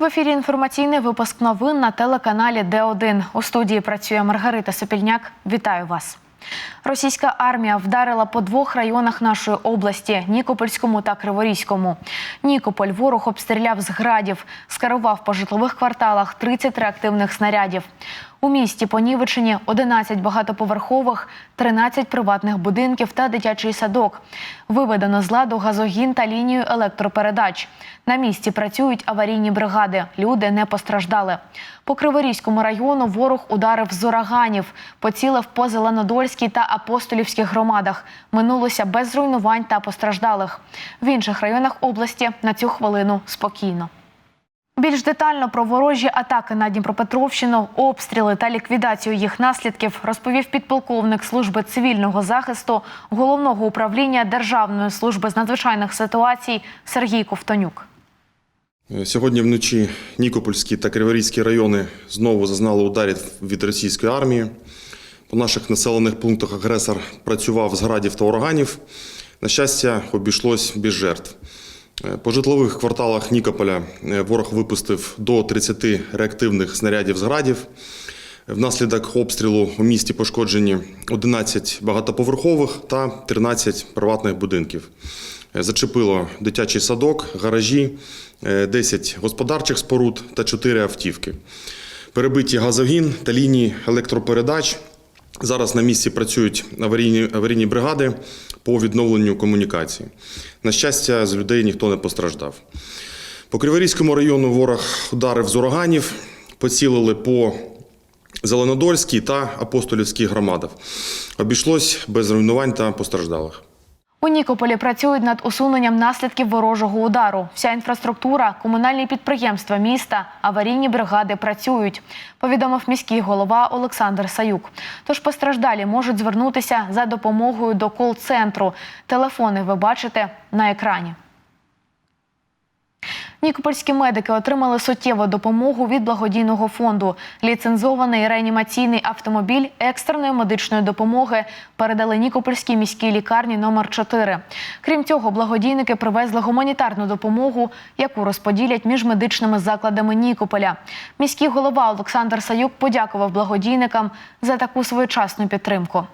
В ефірі інформаційний випуск новин на телеканалі Д1. У студії працює Маргарита Сопільняк. Вітаю вас. Російська армія вдарила по двох районах нашої області Нікопольському та Криворізькому. Нікополь ворог обстріляв з градів, скерував по житлових кварталах 30 реактивних снарядів. У місті понівечені 11 багатоповерхових, 13 приватних будинків та дитячий садок. Виведено з ладу газогін та лінію електропередач. На місці працюють аварійні бригади. Люди не постраждали. По Криворізькому району ворог ударив з ураганів, поцілив по Зеленодольській та Апостолівських громадах. Минулося без руйнувань та постраждалих. В інших районах області на цю хвилину спокійно. Більш детально про ворожі атаки на Дніпропетровщину, обстріли та ліквідацію їх наслідків розповів підполковник служби цивільного захисту головного управління Державної служби з надзвичайних ситуацій Сергій Ковтонюк. Сьогодні вночі Нікопольські та Криворізькі райони знову зазнали ударів від російської армії. По наших населених пунктах агресор працював з градів та ураганів. На щастя, обійшлось без жертв. Е, По житлових кварталах Нікополя е, ворог випустив до 30 реактивних снарядів з градів. Внаслідок обстрілу у місті пошкоджені 11 багатоповерхових та 13 приватних будинків. Е, Зачепило дитячий садок, гаражі, е, 10 господарчих споруд та 4 автівки. Перебиті газогін та лінії електропередач. Зараз на місці працюють аварійні, аварійні бригади по відновленню комунікації. На щастя, з людей ніхто не постраждав. По Криворізькому району ворог ударив з ураганів, поцілили по Зеленодольській та Апостолівській громадах. Обійшлось без руйнувань та постраждалих. У Нікополі працюють над усуненням наслідків ворожого удару. Вся інфраструктура, комунальні підприємства міста, аварійні бригади працюють. Повідомив міський голова Олександр Саюк. Тож постраждалі можуть звернутися за допомогою до кол-центру. Телефони ви бачите на екрані. Нікопольські медики отримали суттєву допомогу від благодійного фонду. Ліцензований реанімаційний автомобіль екстреної медичної допомоги передали Нікопольській міській лікарні номер 4 Крім цього, благодійники привезли гуманітарну допомогу, яку розподілять між медичними закладами Нікополя. Міський голова Олександр Саюк подякував благодійникам за таку своєчасну підтримку.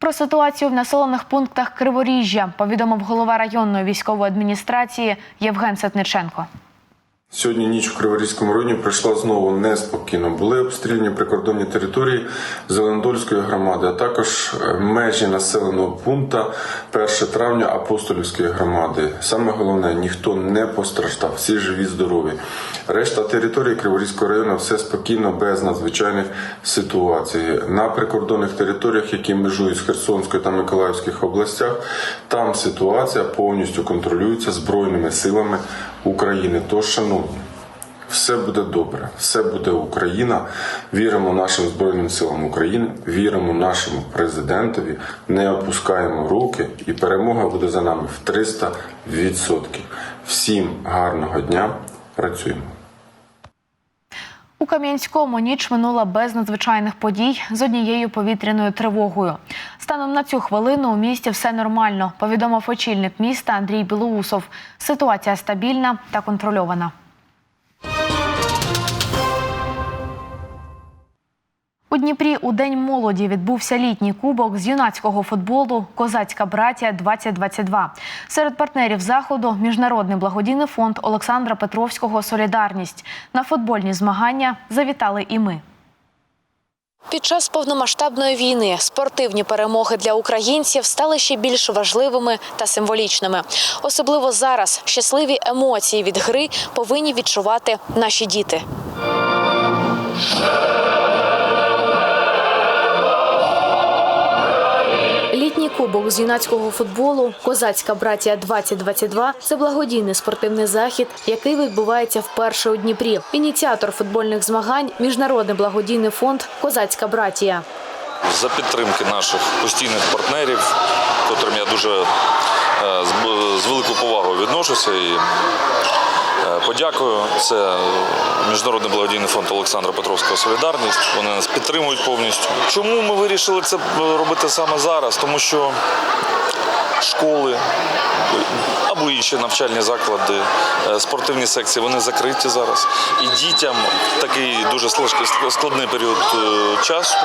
Про ситуацію в населених пунктах Криворіжжя повідомив голова районної військової адміністрації Євген Сетниченко. Сьогодні ніч у Криворізькому районі пройшла знову неспокійно. Були обстріляні прикордонні території Зелендольської громади, а також е, межі населеного пункту 1 травня Апостолівської громади. Саме головне, ніхто не постраждав, всі живі, здорові. Решта території Криворізького району все спокійно, без надзвичайних ситуацій. На прикордонних територіях, які межують з Херсонської та Миколаївських областях, там ситуація повністю контролюється збройними силами України. Тож, шановні, все буде добре, все буде Україна. Віримо нашим Збройним силам України, віримо нашому президентові, не опускаємо руки, і перемога буде за нами в 300%. Всім гарного дня, працюємо. У Кам'янському ніч минула без надзвичайних подій з однією повітряною тривогою. Станом на цю хвилину у місті все нормально, повідомив очільник міста Андрій Білоусов. Ситуація стабільна та контрольована. У Дніпрі у День молоді відбувся літній кубок з юнацького футболу Козацька братія 2022 Серед партнерів заходу міжнародний благодійний фонд Олександра Петровського Солідарність на футбольні змагання завітали і ми. Під час повномасштабної війни спортивні перемоги для українців стали ще більш важливими та символічними. Особливо зараз щасливі емоції від гри повинні відчувати наші діти. Кубок з юнацького футболу Козацька братія 2022 це благодійний спортивний захід, який відбувається вперше у Дніпрі. Ініціатор футбольних змагань міжнародний благодійний фонд Козацька братія. за підтримки наших постійних партнерів, котрим я дуже е, з, великою повагою відношуся подякую. Це Міжнародний благодійний фонд Олександра Петровського Солідарність. Вони нас підтримують повністю. Чому ми вирішили це робити саме зараз? Тому що школи, або інші навчальні заклади, е, спортивні секції, вони закриті зараз. І дітям такий дуже складний період е, часу,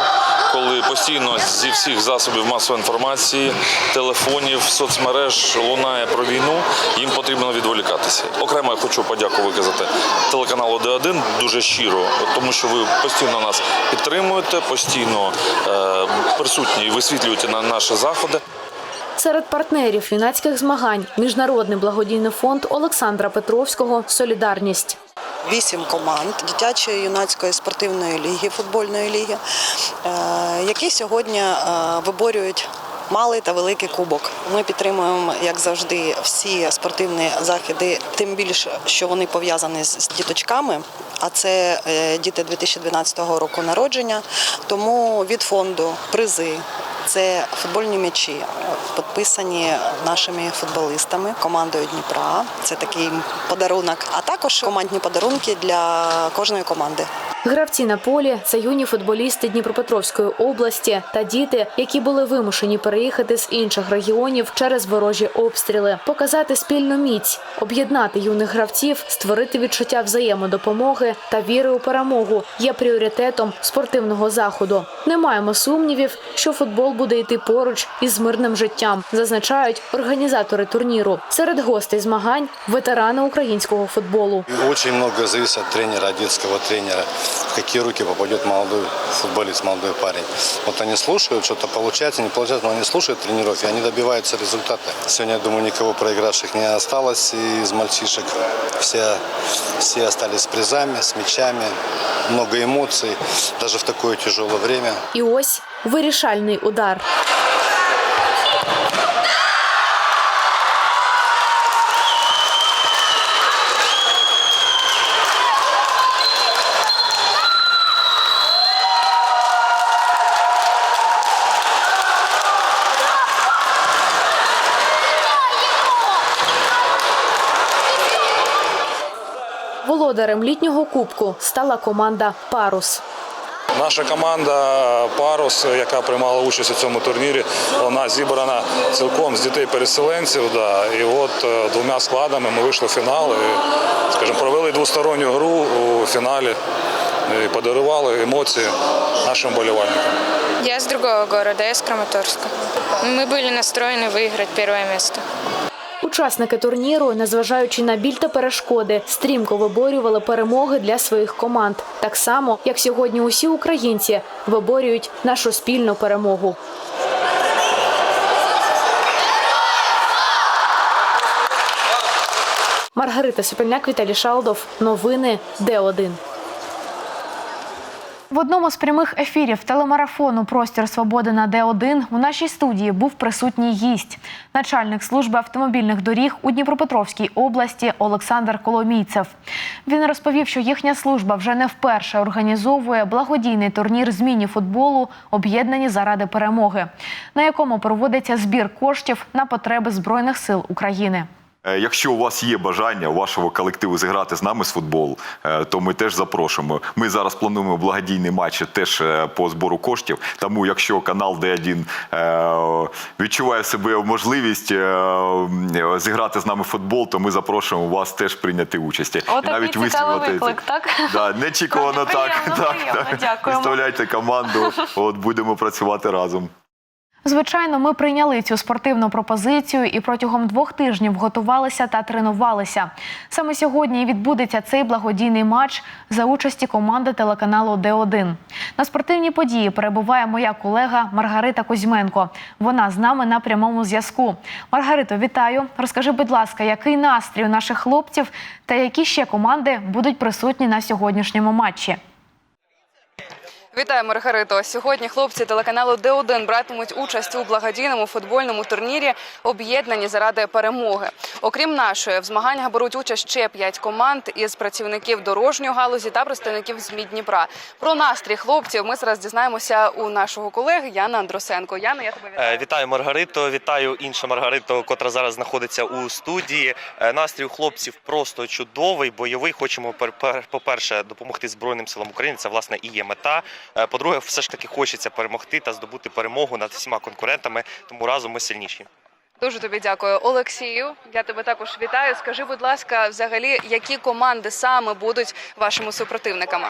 коли постійно зі всіх засобів масової інформації, телефонів, соцмереж лунає про війну, їм потрібно відволікатися. Окремо я хочу подяку виказати телеканалу Д1 дуже щиро, тому що ви постійно нас підтримуєте, постійно е, присутні і висвітлюєте на наші заходи. Серед партнерів юнацьких змагань Міжнародний благодійний фонд Олександра Петровського Солідарність. вісім команд дитячої юнацької спортивної ліги, футбольної ліги, е, які сьогодні е, виборюють. Малий та великий кубок. Ми підтримуємо, як завжди, всі спортивні заходи, тим більше, що вони пов'язані з діточками, а це е, діти 2012 року народження. Тому від фонду призи. Це футбольні м'ячі, е, підписані нашими футболистами, командою Дніпра. Це такий подарунок, а також командні подарунки для кожної команди. Гравці на полі це юні футболісти Дніпропетровської області та діти, які були вимушені переїхати з інших регіонів через ворожі обстріли, показати спільну міць, об'єднати юних гравців, створити відчуття взаємодопомоги та віри у перемогу є пріоритетом спортивного заходу. Не маємо сумнівів, що футбол буде йти поруч із мирним життям, зазначають організатори турніру. Серед гостей змагань ветерани українського футболу. Очень много зависит от тренера, от детского тренера, в какие руки попадет молодой футболист, молодой парень. Вот они слушают, что-то получается, не получается, но они слушают тренеров, и они добиваются результата. Сегодня, я думаю, никого проигравших не осталось из мальчишек. Все, все остались с призами, с мячами, много эмоций, даже в такое тяжелое время. І ось вирішальний удар. Володарем літнього кубку стала команда Парус. Наша команда Парус, яка приймала участь у цьому турнірі, вона зібрана цілком з дітей-переселенців. Да. І от е, двома складами ми вийшли в фінал і, скажімо, провели двосторонню гру у фіналі і подарували емоції нашим болівальникам. Я с другого города, я с Краматорска. Мы были настроены выиграть первое место. Учасники турніру, незважаючи на біль та перешкоди, стрімко виборювали перемоги для своїх команд, так само як сьогодні усі українці виборюють нашу спільну перемогу. Маргарита Сопільняк, Віталій Шалдов. Новини Д1. В одному з прямих ефірів телемарафону Простір свободи на Д1 у нашій студії був присутній гість, начальник служби автомобільних доріг у Дніпропетровській області Олександр Коломійцев. Він розповів, що їхня служба вже не вперше організовує благодійний турнір з міні-футболу Об'єднані заради перемоги, на якому проводиться збір коштів на потреби збройних сил України. Е, Якщо у вас є бажання у вашого колективу зіграти з нами з футбол, е, то ми теж запрошуємо. Ми зараз плануємо благодійний матч теж е, по збору коштів. Тому, якщо канал Д1 е, відчуває в себе можливість зіграти з нами футбол, то ми запрошуємо вас теж прийняти участь. Отакий цікавий виклик, так? Да, нечікувано так. Приємно, так, приємно, так. дякуємо. Виставляйте команду, от будемо працювати разом. Звичайно, ми прийняли цю спортивну пропозицію і протягом двох тижнів готувалися та тренувалися. Саме сьогодні і відбудеться цей благодійний матч за участі команди телеканалу Д1. На спортивній події перебуває моя колега Маргарита Кузьменко. Вона з нами на прямому зв'язку. Маргарито, вітаю. Розкажи, будь ласка, який настрій у наших хлопців та які ще команди будуть присутні на сьогоднішньому матчі? Вітаю, Маргарито. Сьогодні хлопці телеканалу Д1 братимуть участь у благодійному футбольному турнірі Об'єднані заради перемоги. Окрім нашої, в змаганнях беруть участь ще п'ять команд із працівників дорожньої галузі та представників ЗМІ Дніпра. Про настрій хлопців ми зараз дізнаємося у нашого колеги Яна Андросенко. Яна, я тебе вітаю. Е, Вітаю Маргарито, вітаю іншу Маргариту, котра зараз знаходиться у студії. Е, Настрій у хлопців просто чудовий, бойовий. Хочемо пер- пер- по-перше допомогти Збройним силам України. Це власне і є мета. Е, По-друге, все ж таки хочеться перемогти та здобути перемогу над всіма конкурентами. Тому разом ми сильніші. Дуже тобі дякую, Олексію. Я тебе також вітаю. Скажи, будь ласка, взагалі, які команди саме будуть вашими супротивниками?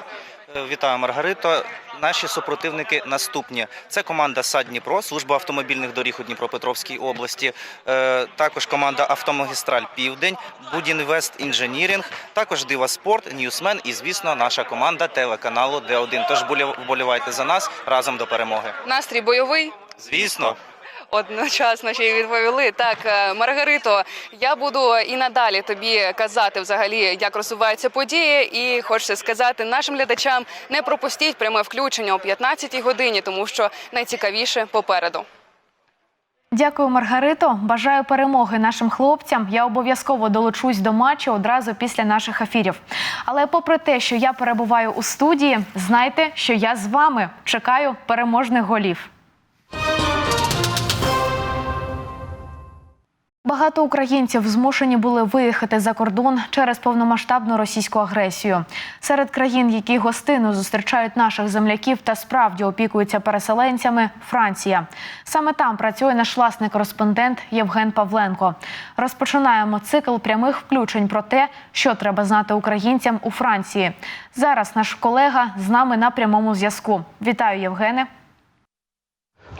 Е, Вітаю, Маргарито. Наші супротивники наступні: це команда САД Дніпро, служба автомобільних доріг у Дніпропетровській області. Е, Також команда Автомагістраль Південь, Будінвест Інженірінг, також Дива Спорт, Ньюсмен і, звісно, наша команда телеканалу Д1. Тож болів- вболівайте за нас разом до перемоги. Настрій бойовий? Звісно. Одночасно ще й відповіли. Так, е, Маргарито, я буду і надалі тобі казати взагалі, як розвиваються події, і хочеться сказати нашим глядачам, не пропустіть пряме включення о 15-й годині, тому що найцікавіше попереду. Дякую, Маргарито. Бажаю перемоги нашим хлопцям. Я обов'язково долучусь до матчу одразу після наших ефірів. Але попри те, що я перебуваю у студії, знайте, що я з вами чекаю переможних голів. Багато українців змушені були виїхати за кордон через повномасштабну російську агресію. Серед країн, які гостину зустрічають наших земляків та справді опікуються переселенцями, Франція. Саме там працює наш власний кореспондент Євген Павленко. Розпочинаємо цикл прямих включень про те, що треба знати українцям у Франції. Зараз наш колега з нами на прямому зв'язку. Вітаю, Євгене.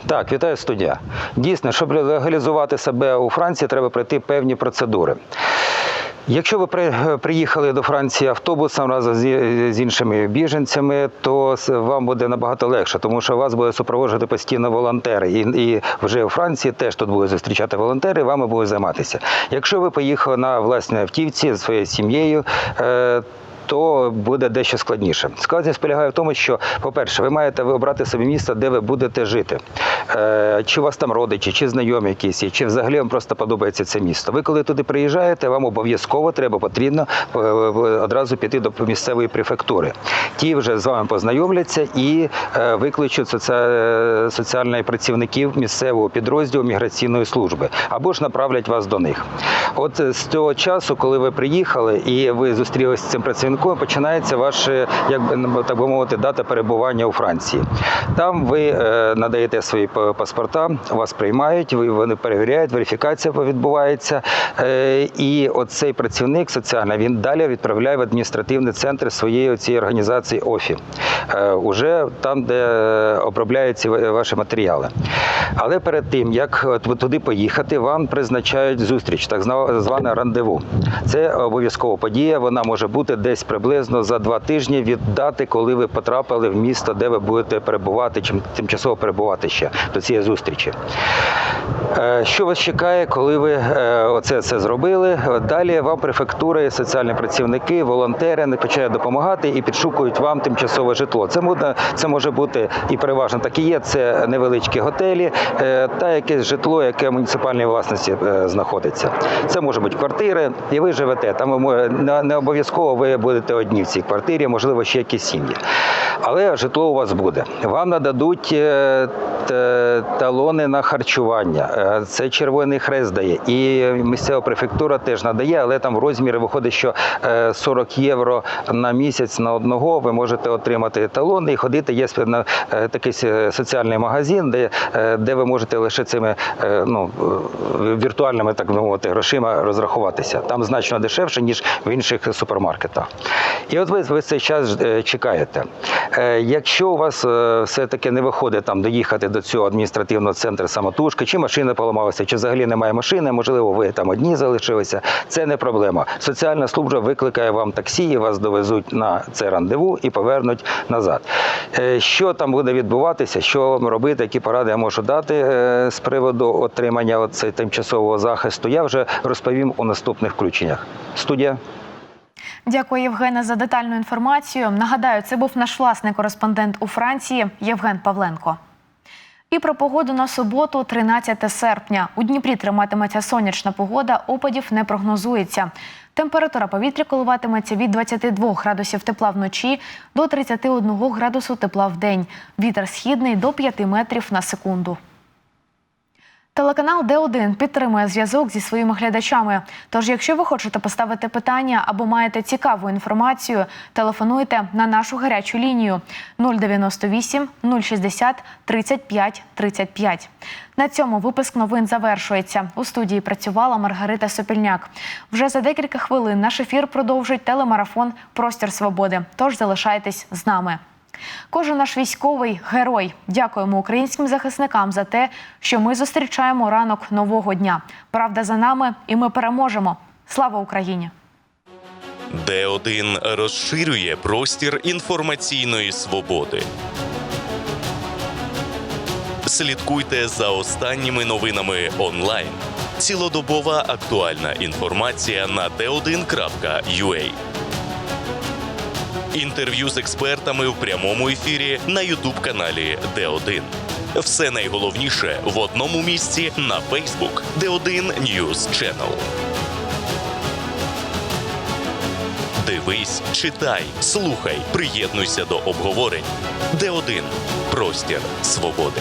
Так, вітаю студія. Дійсно, щоб легалізувати себе у Франції, треба пройти певні процедури. Якщо ви приїхали до Франції автобусом разом з, іншими біженцями, то вам буде набагато легше, тому що вас буде супроводжувати постійно волонтери. І, і вже у Франції теж тут будуть зустрічати волонтери, вами будуть займатися. Якщо ви поїхали на власній автівці зі своєю сім'єю, е, то буде дещо складніше. Складність полягає в тому, що, по-перше, ви маєте обрати собі місце, де ви будете жити. Е, чи у вас там родичі, чи знайомі якісь, є, чи взагалі вам просто подобається це місто. Ви коли туди приїжджаєте, вам обов'язково треба потрібно е, одразу піти до місцевої префектури. Ті вже з вами познайомляться і е, викличуть соці- соціальних працівників місцевого підрозділу міграційної служби або ж направлять вас до них. От е, з того часу, коли ви приїхали і ви зустрілися з цим працівником, починається ваше, як так би мовити, дата перебування у Франції. Там ви е, надаєте свої паспорта, вас приймають, вони перевіряють, верифікація відбувається. Е, і оцей працівник соціальний він далі відправляє в адміністративний центр своєї цієї організації ОФІ, е, уже там, де обробляються ваші матеріали. Але перед тим, як туди поїхати, вам призначають зустріч, так зване рандеву. Це обов'язкова подія. Вона може бути десь приблизно за два тижні від дати, коли ви потрапили в місто, де ви будете перебувати, чим тимчасово перебувати ще до цієї зустрічі. Е, Що вас чекає, коли ви е, оце це зробили? Далі вам префектури, соціальні працівники, волонтери не починають допомагати і підшукують вам тимчасове житло. Це може, це може бути і переважно так і є. Це невеличкі готелі е, та якесь житло, яке в муніципальній власності знаходиться. Це може бути квартири, і ви живете. Там ви не обов'язково ви будете одні в цій квартирі, можливо, ще якісь сім'ї. Але житло у вас буде. Вам нададуть е, талони на харчування. Е, Це Червоний Хрест дає. І місцева префектура теж надає, але там в розмірі виходить, що е, 40 євро на місяць на одного ви можете отримати талони і ходити. Є е, такий соціальний магазин, де, е, де ви можете лише цими е, ну, е, віртуальними так мовити, грошима розрахуватися. Там значно дешевше, ніж в інших супермаркетах. І от ви весь цей час е, чекаєте. Е, Якщо у вас е, все-таки не виходить там доїхати до цього адміністративного центру самотужки, чи машина поламалася, чи взагалі немає машини, можливо, ви там одні залишилися, це не проблема. Соціальна служба викликає вам таксі, і вас довезуть на це рандеву і повернуть назад. Що там буде відбуватися, що вам робити, які поради я можу дати з приводу отримання оцей тимчасового захисту, я вже розповім у наступних включеннях. Студія. Дякую, Євгене, за детальну інформацію. Нагадаю, це був наш власний кореспондент у Франції Євген Павленко. І про погоду на суботу, 13 серпня. У Дніпрі триматиметься сонячна погода, опадів не прогнозується. Температура повітря коливатиметься від 22 градусів тепла вночі до 31 градусу тепла в день. Вітер східний до 5 метрів на секунду. Телеканал Д1 підтримує зв'язок зі своїми глядачами. Тож, якщо ви хочете поставити питання або маєте цікаву інформацію, телефонуйте на нашу гарячу лінію 098 060 35 35. На цьому випуск новин завершується. У студії працювала Маргарита Сопільняк. Вже за декілька хвилин наш ефір продовжить телемарафон Простір свободи. Тож залишайтесь з нами. Кожен наш військовий герой. Дякуємо українським захисникам за те, що ми зустрічаємо ранок нового дня. Правда за нами, і ми переможемо. Слава Україні! Д1 розширює простір інформаційної свободи. Слідкуйте за останніми новинами онлайн. Цілодобова актуальна інформація на d1.ua. Інтерв'ю з експертами в прямому ефірі на Ютуб-каналі Д1. Все найголовніше в одному місці на Facebook Д1 News Channel. Дивись, читай, слухай, приєднуйся до обговорень. Д1 простір свободи.